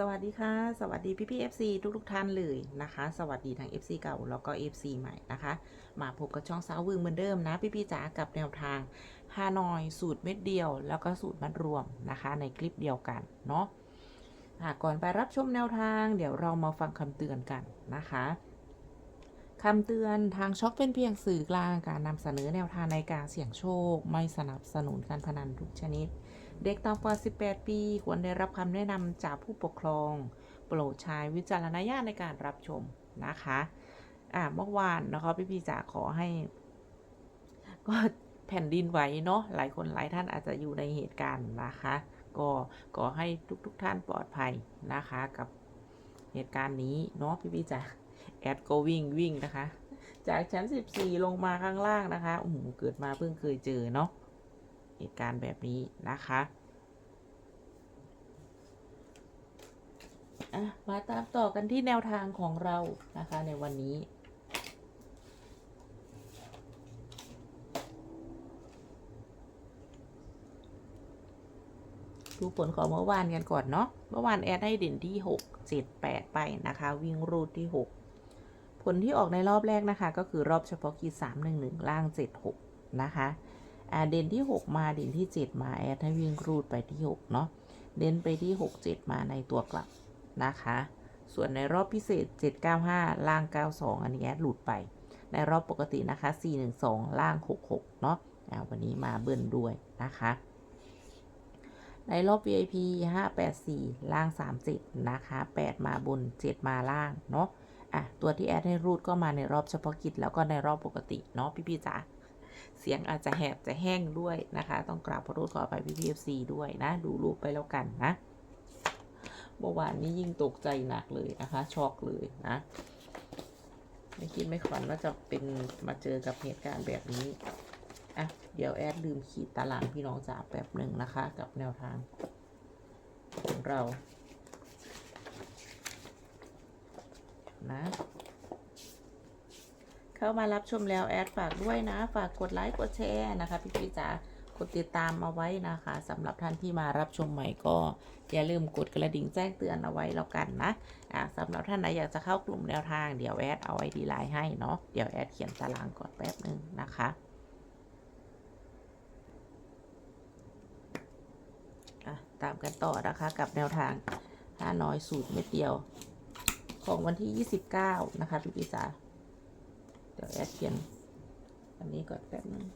สวัสดีค่ะ สวัสดีพี่พี่ FC ทุกทุกท่านเลยนะคะ สวัสดีทั้ง FC เก่าแล้วก็ FC ใหม่นะคะ มาพบกับช่องสาววึงเหมือนเดิมนะ พี่พี่จ๋ากับแนวทางฮานอยสูตรเม็ดเดียว แล้วก็สูตรมัดรวมนะคะ ในคลิปเดียวกันเนาะะก่อนไปรับชมแนวทาง เดี๋ยวเรามาฟังคำเตือนกันนะคะคำเตือนทางช็อกเป็นเพียงสื่อกลางการนำเสนอแนวทางในการเสี่ยงโชค ไม่สนับสนุนการพนันทุกชนิด เด็กต่ำกว่า 18 ปี ควรได้รับคำแนะนำจากผู้ปกครอง โปรดใช้วิจารณญาณในการรับชมนะคะอ่าเมื่อวานนะคะพี่พี่จ๋าขอให้ ก็แผ่นดินไหวเนาะหลายคนหลายท่านอาจจะอยู่ในเหตุการณ์นะคะ ก็ขอให้ทุกๆทท่านปลอดภัยนะคะกับเหตุการณ์นี้เนาะพี่พี่จ๋าแอดก็วิ่งวิ่งนะคะ จากชั้น 14 ลงมาข้างล่างนะคะโอ้โหเกิดมาเพิ่งเคยเจอเนาะ เหตุการณ์แบบนี้นะคะอะมาตามต่อกันที่แนวทางของเรานะคะในวันนี้ดูผลของเมื่อวานกันก่อนเนาะ เมื่อวานแอดให้เด่นที่6 7 8ไปนะคะ วิ่งรูดที่6ผลที่ออกในรอบแรกนะคะ ก็คือรอบเฉพาะกี3 1 1ล่าง7 6นะคะ เด่นที่ 6 มาเด่นที่ 7 มาแอดให้วิ่งรูดไปที่ 6 เนาะเด่นไปที่ 6 7 มาในตัวกลับนะคะ ส่วนในรอบพิเศษ 795 ล่าง 92 อันนี้แอดหลุดไป ในรอบปกตินะคะ 412 ล่าง 66 เนาะวันนี้มาเบิ้ลด้วยนะคะ ในรอบ VIP 584 ล่าง 37 นะคะ 8 มาบน 7 มาล่างเนาะอะตัวที่แอดให้รูดก็มาในรอบเฉพาะกิจแล้วก็ในรอบปกติเนาะพี่พี่ๆจ๋า เสียงอาจจะแหบจะแห้งด้วยนะคะ ต้องกราบขอโทษขอไปพี่พีเอฟซีด้วยนะ ดูรูปไปแล้วกันนะเมื่อวานนี้ยิ่งตกใจหนักเลยนะคะช็อกเลยนะไม่คิดไม่ฝันว่าจะเป็นมาเจอกับเหตุการณ์แบบนี้อะเดี๋ยวแอดลืมขีดตารางพี่น้องจ๋าแป๊บหนึ่งนะคะ กับแนวทางของเรานะ เข้ามารับชมแล้วแอดฝากด้วยนะ ฝากกดไลค์กดแชร์นะคะพี่พี่จ๋ากดติดตามเอาไว้นะคะสำหรับท่านที่มารับชมใหม่ก็อย่าลืมกดกระดิ่งแจ้งเตือนเอาไว้แล้วกันนะอ่าสำหรับท่านไหนอยากจะเข้ากลุ่มแนวทางเดี๋ยวแอดเอาไอดีไลน์ให้เนาะเดี๋ยวแอดเขียนตารางก่อนแป๊บหนึ่งนะคะตามกันต่อนะคะกับแนวทางห้าน้อยสูตรเม็ดเดียว ของวันที่ 29 นะคะพี่พี่จ๋า เดี๋ยวแอดเขียน อันนี้ก่อนแป๊บนึง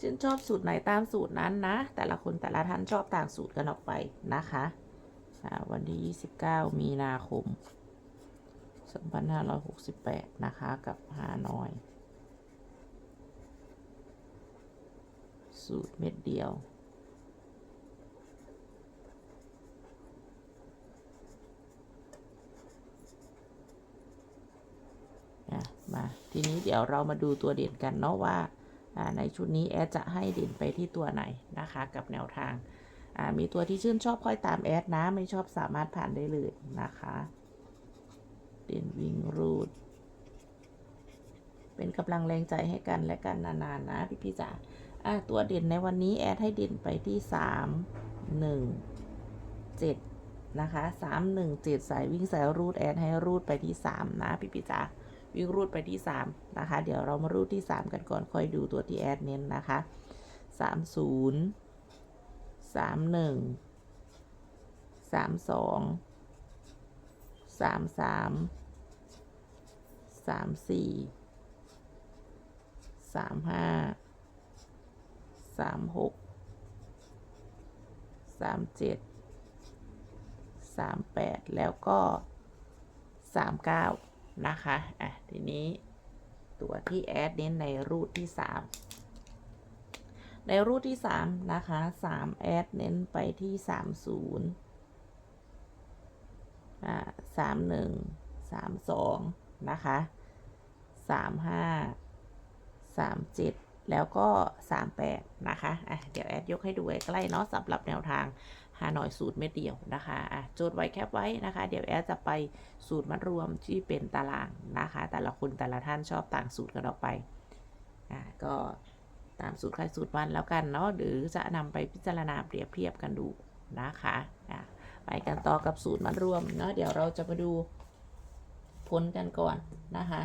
ชื่นชอบสูตรไหนตามสูตรนั้นนะ แต่ละคนแต่ละท่านชอบต่างสูตรกันออกไปนะคะวันที่ 29 มีนาคม 2568 นะคะ กับฮานอย สูตรเม็ดเดียวอะมา ทีนี้เดี๋ยวเรามาดูตัวเด่นกันเนาะว่า ในชุดนี้แอดจะให้เด่นไปที่ตัวไหนนะคะ กับแนวทางอ่ามีตัวที่ชื่นชอบค่อยตามแอดนะ ไม่ชอบสามารถผ่านได้เลยนะคะ เด่นวิ่งรูดเป็นกำลังแรงใจให้กันและกันนานๆนะพี่พี่ๆจ๋า ตัวเด่นในวันนี้แอดให้เด่นไปที่สามหนึ่งเจ็ดนะคะสามหนึ่งเจ็ดสายวิ่งสายรูดแอดให้รูดไปที่สามนะพี่พี่จ๋าวิ่งรูดไปที่3นะคะ เดี๋ยวเรามารูดที่3กันก่อนค่อยดูตัวที่แอดเน้นนะคะสามศูนย์สามหนึ่งสามสองสามสามสามสี่สามห้า สามหกสามเจ็ดสามแปดแล้วก็สามเก้านะคะ อะ ทีนี้ตัวที่แอดเน้นในรูทที่สามในรูทที่สามนะคะสามแอดเน้นไปที่สามศูนย์อ่าสามหนึ่งสามสองนะคะสามห้าสามเจ็ด แล้วก็ 38 นะคะอะเดี๋ยวแอดยกให้ดูใกล้ๆเนาะสำหรับแนวทางหาหน่อยสูตรเม็ดเดียวนะคะอะโจทย์ไว้แคปไว้นะคะ เดี๋ยวแอดจะไปสูตรมัดรวมที่เป็นตารางนะคะ แต่ละคนแต่ละท่านชอบต่างสูตรกันออกไปอะก็ตามสูตรใครสูตรมันแล้วกันเนาะหรือจะนำไปพิจารณาเปรียบเทียบกันดูนะคะอะไปกันต่อกับสูตรมัดรวมเนาะเดี๋ยวเราจะมาดูผลกันก่อนนะคะ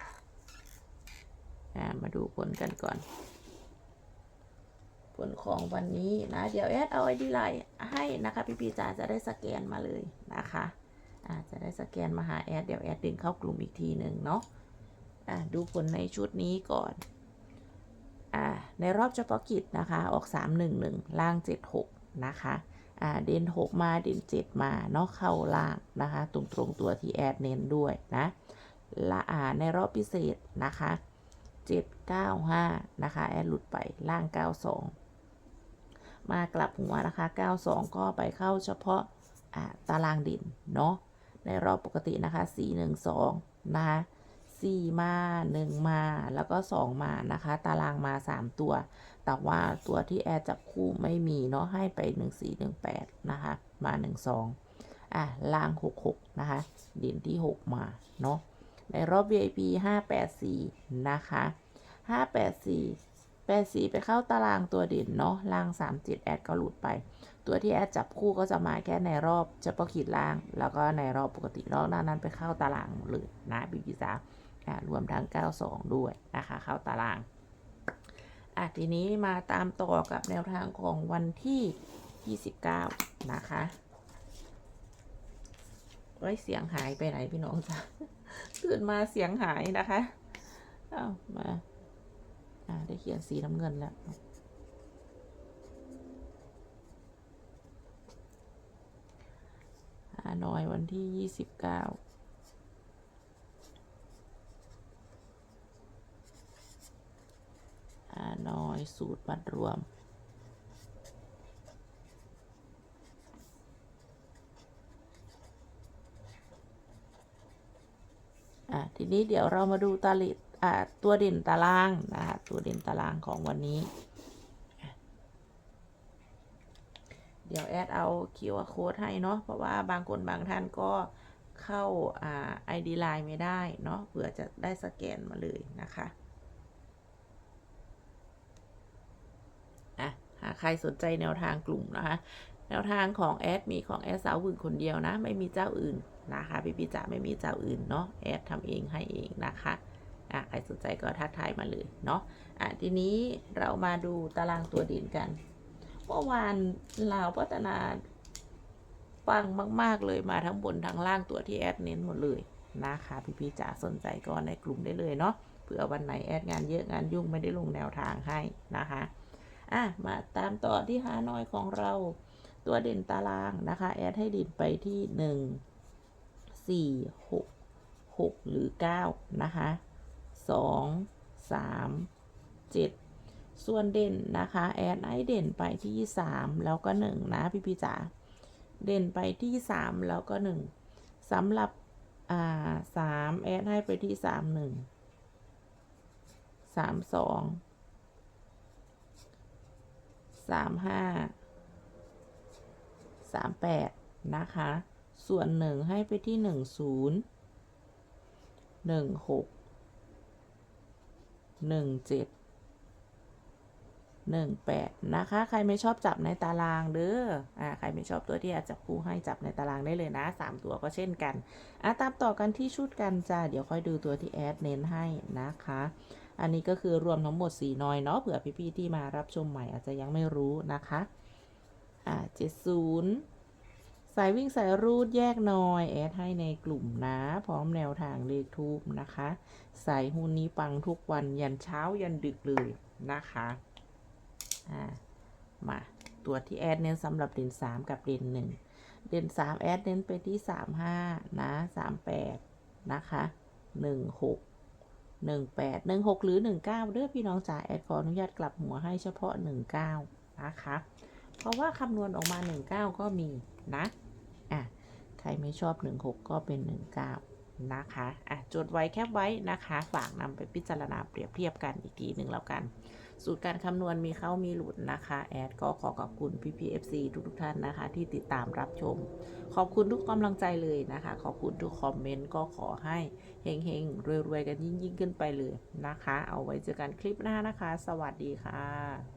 อ่า มาดูผลกันก่อน ผลของวันนี้นะ เดี๋ยวแอดเอาไอดีไลน์ให้นะคะ พี่ปีจ๋าจะได้สแกนมาเลยนะคะอ่าจะได้สแกนมาหาแอดเดี๋ยวแอดดึงเข้ากลุ่มอีกทีหนึ่งเนาะอ่าดูผลในชุดนี้ก่อนอ่าในรอบเฉพาะกิจนะคะ ออก 311 ล่าง 76 นะคะอ่าเด่น6 มาเด่น7 มาเนาะเข้าล่างนะคะ ตรงตรงตัวที่แอดเน้นด้วยนะละอ่าในรอบพิเศษนะคะ 795 นะคะ แอดหลุดไปล่าง 92 มากลับหัวนะคะ 92 ก็ไปเข้าเฉพาะตารางด่นเนาะในรอบปกตินะคะ 412 นะคะ4 มา 1 มา แล้วก็ 2 มานะคะ ตารางมา 3 ตัว แต่ว่าตัวที่แอดจับคู่ไม่มีเนาะให้ไป 1418 นะคะ มา 12 อะล่าง 66 นะคะด่นที่ 6 มา เนาะ ในรอบ VIP 584 นะคะ 584 84 ไปเข้าตารางตัวเด่นเนาะล่าง 37 แอดก็หลุดไป ตัวที่แอดจับคู่ก็จะมาแค่ในรอบเฉพาะขีดล่าง แล้วก็ในรอบปกติรอบหน้านั้นไปเข้าตารางหมดเลยนะบิบิซาอ่ารวมทั้ง 92 ด้วยนะคะ เข้าตารางอะทีนี้มาตามต่อกับแนวทางของวันที่ 29 นะคะไว้เสียงหายไปไหนพี่น้องจ๊ะ ตื่นมาเสียงหายนะคะอ้าวมาอ่าได้เขียนสีน้ำเงินแล้วฮานอยวันที่ยี่สิบเก้าฮานอยสูตรบัตรรวม อะทีนี้เดี๋ยวเรามาดูตาลิอ่าตัวเด่นตารางนะคะตัวเด่นตารางของวันนี้ เดี๋ยวแอดเอา QR code ให้เนาะเพราะว่าบางคนบางท่านก็เข้าอ่า ID Line ไม่ได้เนาะเผื่อจะได้สแกนมาเลยนะคะอะหากใครสนใจแนวทางกลุ่มนะคะ แนวทางของแอดมีของแอดสาวอื่นคนเดียวนะ ไม่มีเจ้าอื่นนะคะพี่พี่จ๋าไม่มีเจ้าอื่นเนาะแอดทำเองให้เองนะคะอะใครสนใจก็ทักทายมาเลยเนาะอะทีนี้เรามาดูตารางตัวเด่นกันเมื่อวานลาวพัฒนาปังมาก ๆ เลยมาทั้งบนทั้งล่างตัวที่แอดเน้นหมดเลยนะคะพี่พี่จ๋าสนใจก็ในกลุ่มได้เลยเนาะเผื่อวันไหนแอดงานเยอะงานยุ่งไม่ได้ลงแนวทางให้นะคะอะมาตามต่อที่ฮานอยของเรา ตัวเด่นตารางนะคะ แอดให้เด่นไปที่หนึ่งสี่หกหกหรือเก้านะคะสองสามเจ็ดส่วนเด่นนะคะ แอดให้เด่นไปที่สามแล้วก็หนึ่งนะ พี่พี่จ๋าเด่นไปที่สามแล้วก็หนึ่งสำหรับ อ่าสามแอดให้ไปที่สามหนึ่ง สามแปดนะคะ ส่วนหนึ่งให้ไปที่หนึ่งศูนย์หนึ่งหกหนึ่งเจ็ดหนึ่งแปดนะคะ ใครไม่ชอบจับในตารางเด้ออ่าใครไม่ชอบตัวที่อาจจับคู่ให้จับในตารางได้เลยนะสามตัวก็เช่นกันอะตามต่อกันที่ชุดกันจ้าเดี๋ยวค่อยดูตัวที่แอดเน้นให้นะคะอันนี้ก็คือรวมทั้งหมดสี่นอยเนาะเผื่อพี่ๆที่มารับชมใหม่อาจจะยังไม่รู้นะคะ อ่าเจ็ดศูนย์สายวิ่งสายรูดแยกหน่อย แอดให้ในกลุ่มนะ พร้อมแนวทางเลขทูบนะคะ สายหุ้นนี้ปังทุกวันยันเช้ายันดึกเลยนะคะอ่ามาตัวที่แอดเน้นสำหรับเด่นสามกับเด่นหนึ่งเด่นสามแอดเน้นไปที่สามห้านะสามแปดนะคะหนึ่งหกหนึ่งแปดหนึ่งหกหรือหนึ่งเก้าเด้อพี่น้องจ๋าแอดขออนุญาตกลับหัวให้เฉพาะหนึ่งเก้านะคะ เพราะว่าคำนวณออกมา 19 ก็มีนะอะใครไม่ชอบ 16 ก็เป็น 19 นะคะอะจดไว้แคปไว้นะคะ ฝากนำไปพิจารณาเปรียบเทียบกันอีกทีหนึ่งแล้วกัน สูตรการคำนวณมีเข้ามีหลุดนะคะ แอดก็ขอขอบคุณพี่พีเอฟซีทุกๆท่านนะคะ ที่ติดตามรับชม ขอบคุณทุกกำลังใจเลยนะคะ ขอบคุณทุกคอมเมนต์ก็ขอให้เฮงๆรวยๆกันยิ่งๆขึ้นไปเลยนะคะ เอาไว้เจอกันคลิปหน้านะคะ สวัสดีค่ะ